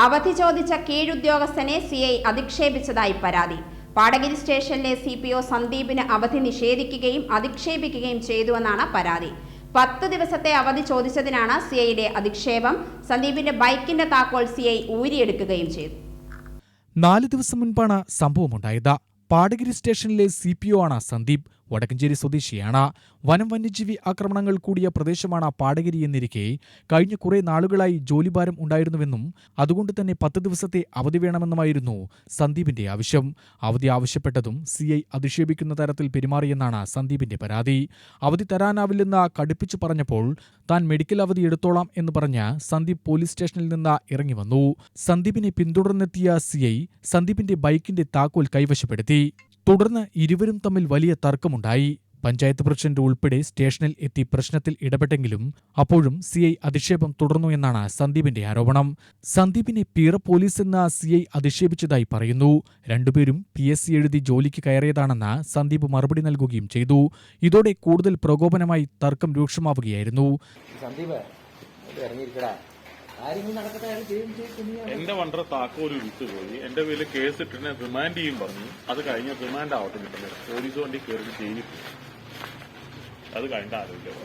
അവധി ചോദിച്ച കീഴുദ്യോഗസ്ഥനെ C I അധിക്ഷേപിച്ചതായി പരാതി. പാടഗിരി സ്റ്റേഷനിലെ സി പി ഒ സന്ദീപിന് അവധി നിഷേധിക്കുകയും അധിക്ഷേപിക്കുകയും ചെയ്തുവെന്നാണ് പരാതി. പത്ത് ദിവസത്തെ അവധി ചോദിച്ചതിനാണ് സി ഐയുടെ അധിക്ഷേപം. സന്ദീപിന്റെ ബൈക്കിന്റെ താക്കോൽ സി ഐ ഊരിയെടുക്കുകയും ചെയ്തു. നാല് ദിവസം മുൻപാണ് സംഭവമുണ്ടായത്. പാടഗിരി സ്റ്റേഷനിലെ സി പി ഒ ആണ് സന്ദീപ് വടക്കഞ്ചേരി സ്വദേശിയാണ്. വനം വന്യജീവി ആക്രമണങ്ങൾ കൂടിയ പ്രദേശമാണ് പാടഗിരി എന്നിരിക്കെ കഴിഞ്ഞ കുറെ നാളുകളായി ജോലിഭാരം ഉണ്ടായിരുന്നുവെന്നും അതുകൊണ്ട് തന്നെ പത്ത് ദിവസത്തെ അവധി വേണമെന്നുമായിരുന്നു സന്ദീപിന്റെ ആവശ്യം. അവധി ആവശ്യപ്പെട്ടതും സി ഐ അധിക്ഷേപിക്കുന്ന തരത്തിൽ പെരുമാറിയെന്നാണ് സന്ദീപിന്റെ പരാതി. അവധി തരാനാവില്ലെന്ന് കടുപ്പിച്ചു പറഞ്ഞപ്പോൾ താൻ മെഡിക്കൽ അവധി എടുത്തോളാം എന്ന് പറഞ്ഞ് സന്ദീപ് പോലീസ് സ്റ്റേഷനിൽ നിന്ന് ഇറങ്ങി വന്നു. സന്ദീപിനെ പിന്തുടർന്നെത്തിയ സി ഐ സന്ദീപിന്റെ ബൈക്കിന്റെ താക്കോൽ കൈവശപ്പെടുത്തി. തുടർന്ന് ഇരുവരും തമ്മിൽ വലിയ തർക്കമുണ്ടായി. പഞ്ചായത്ത് പ്രസിഡന്റ് ഉൾപ്പെടെ സ്റ്റേഷനിൽ എത്തി പ്രശ്നത്തിൽ ഇടപെട്ടെങ്കിലും അപ്പോഴും സി ഐ അധിക്ഷേപം തുടർന്നു എന്നാണ് സന്ദീപിന്റെ ആരോപണം. സന്ദീപിനെ പീറ പോലീസ് എന്ന സി ഐ അധിക്ഷേപിച്ചതായി പറയുന്നു. രണ്ടുപേരും പി എസ് സി എഴുതി ജോലിക്ക് കയറിയതാണെന്ന് സന്ദീപ് മറുപടി നൽകുകയും ചെയ്തു. ഇതോടെ കൂടുതൽ പ്രകോപനമായി തർക്കം രൂക്ഷമാവുകയായിരുന്നു. സന്ദീപ് എന്റെ വണ്ടർ താക്കോൽ വിട്ടുപോയി. എന്റെ പേരിൽ കേസ് ഇട്ടിട്ട് റിമാൻഡ് ചെയ്യും പറഞ്ഞു. അത് കഴിഞ്ഞ റിമാൻഡ് ആവട്ടെ കിട്ടുന്നത് പോലീസ് വണ്ടി കയറി ജയിലിൽ അത് കഴിഞ്ഞ ആരോഗ്യം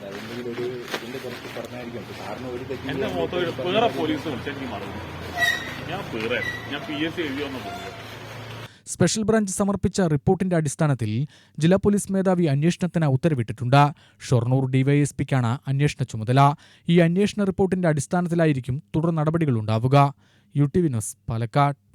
എന്റെ മുഖത്ത് ഒരു പോലീസ് വിളിച്ചെനിക്ക് മറന്നു. ഞാൻ പീറ ഞാൻ പി എസ് സി എഴുതിയൊന്നും തോന്നില്ല സ്പെഷ്യൽ ബ്രാഞ്ച് സമർപ്പിച്ച റിപ്പോർട്ടിന്റെ അടിസ്ഥാനത്തിൽ ജില്ലാ പോലീസ് മേധാവി അന്വേഷണത്തിന് ഉത്തരവിട്ടിട്ടുണ്ട്. ഷൊർണൂർ ഡിവൈഎസ്പിക്കാണ് അന്വേഷണ ചുമതല. ഈ അന്വേഷണ റിപ്പോർട്ടിന്റെ അടിസ്ഥാനത്തിലായിരിക്കും തുടർ നടപടികളുണ്ടാവുക യു ടി വിനോസ് പാലക്കാട്.